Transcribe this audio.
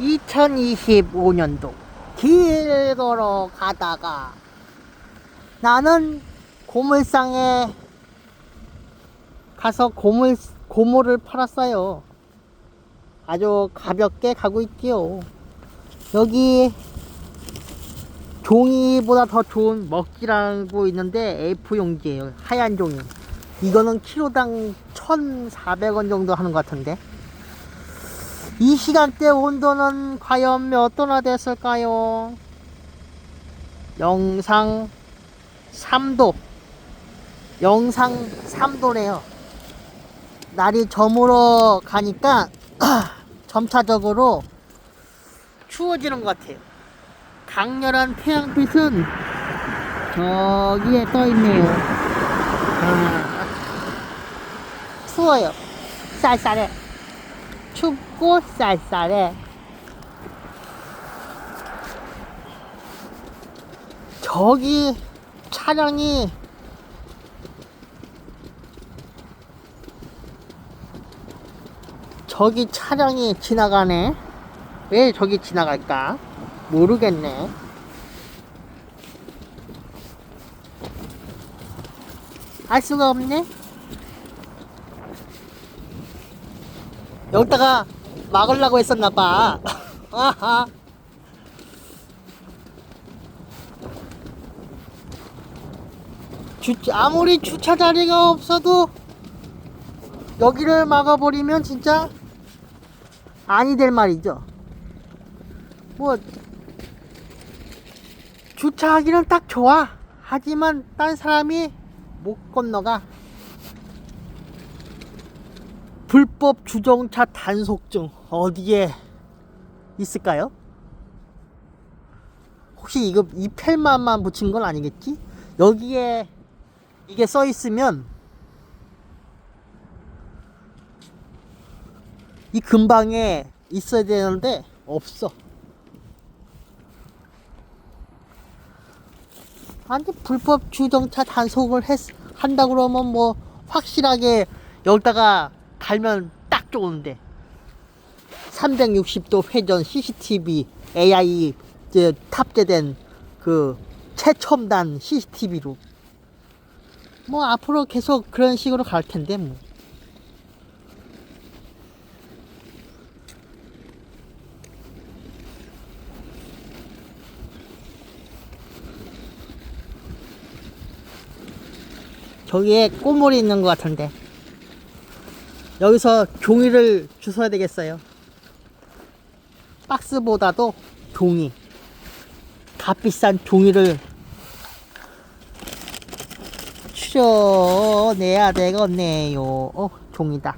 2025년도 길 걸어 가다가 나는 고물상에 가서 고물 고물을 팔았어요. 아주 가볍게 가고 있지요. 여기 종이보다 더 좋은 먹지라고 있는데 F 용지예요. 하얀 종이. 이거는 키로당 1,400원 정도 하는 것 같은데. 이 시간대 온도는 과연 몇 도나 됐을까요? 영상 3도. 영상 3도래요. 날이 저물어 가니까 점차적으로 추워지는 것 같아요. 강렬한 태양빛은 저기에 떠 있네요. 아, 추워요. 쌀쌀해. 춥고 쌀쌀해. 저기 차량이 저기 차량이 지나가네. 왜 저기 지나갈까? 모르겠네. 알 수가 없네. 여기다가 막으려고 했었나봐. 아하. 주, 아무리 주차 자리가 없어도 여기를 막아버리면 진짜 아니 될 말이죠. 뭐 주차하기는 딱 좋아. 하지만 딴 사람이 못 건너가. 불법 주정차 단속증 어디에 있을까요? 혹시 이거 이 펠만만 붙인 건 아니겠지? 여기에 이게 써 있으면 이 근방에 있어야 되는데 없어. 아니 불법 주정차 단속을 했, 한다 그러면 뭐 확실하게 여기다가 달면 딱 좋은데. 360도 회전 CCTV AI 탑재된 그 최첨단 CCTV로. 뭐 앞으로 계속 그런 식으로 갈 텐데 뭐. 저기에 꼬물이 있는 것 같은데 여기서 종이를 주워야 되겠어요. 박스보다도 종이. 값비싼 종이를 추려내야 되겠네요. 어 종이다